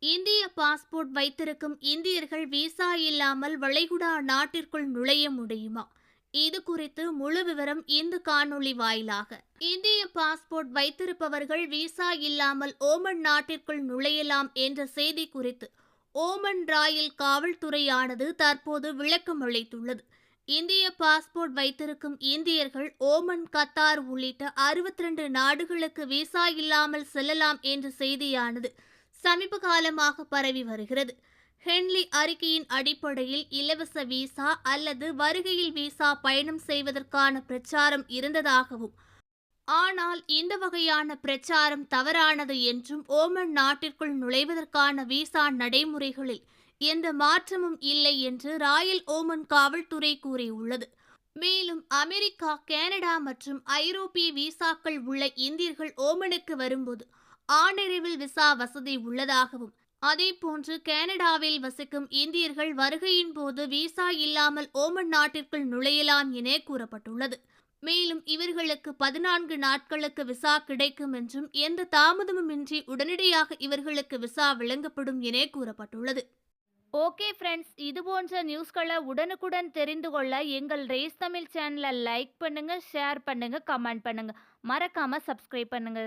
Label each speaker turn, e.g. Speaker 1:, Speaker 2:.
Speaker 1: இந்திய பாஸ்போர்ட் வைத்திருக்கும் இந்தியர்கள் விசா இல்லாமல் வளைகுடா நாட்டிற்குள் நுழைய முடியுமா? இது குறித்து முழு விவரம் இந்த காணொளி வாயிலாக. இந்திய பாஸ்போர்ட் வைத்திருப்பவர்கள் விசா இல்லாமல் ஓமன் நாட்டிற்குள் நுழையலாம் என்ற செய்தி குறித்து ஓமன் ராயல் காவல்துறையானது தற்போது விளக்கம் அளித்துள்ளது இந்திய பாஸ்போர்ட் வைத்திருக்கும் இந்தியர்கள் ஓமன் கத்தார் உள்ளிட்ட அறுபத்தி ரெண்டு நாடுகளுக்கு விசா இல்லாமல் செல்லலாம் என்ற செய்தியானது சமீப காலமாக பரவி வருகிறது. ஹென்லி அறிக்கையின் அடிப்படையில் இலவச விசா அல்லது வருகையில் விசா பயணம் செய்வதற்கான பிரச்சாரம் இருந்ததாகவும் ஆனால் இந்த வகையான பிரச்சாரம் தவறானது என்றும் ஓமன் நாட்டிற்குள் நுழைவதற்கான விசா நடைமுறைகளில் எந்த மாற்றமும் இல்லை என்று ராயல் ஓமன் காவல்துறை கூறியுள்ளது. மேலும் அமெரிக்கா கனடா மற்றும் ஐரோப்பிய விசாக்கள் உள்ள இந்தியர்கள் ஓமனுக்கு வரும்போது ஆனிரவில் விசா வசதி உள்ளதாகவும் அதேபோன்று கனடாவில் வசிக்கும் இந்தியர்கள் வருகையின் போது விசா இல்லாமல் ஓமன் நாட்டிற்குள் நுழையலாம் என கூறப்பட்டுள்ளது. மேலும் இவர்களுக்கு பதினான்கு நாட்களுக்கு விசா கிடைக்கும் என்றும் எந்த தாமதமுமின்றி உடனடியாக இவர்களுக்கு விசா வழங்கப்படும் என கூறப்பட்டுள்ளது. ஓகே ஃப்ரெண்ட்ஸ் இது போன்ற நியூஸ்களை உடனுக்குடன் தெரிந்து கொள்ள எங்கள் ரேஸ் தமிழ் சேனலை லைக் பண்ணுங்க ஷேர் பண்ணுங்க கமெண்ட் பண்ணுங்க. மறக்காம சப்ஸ்கிரைப் பண்ணுங்க.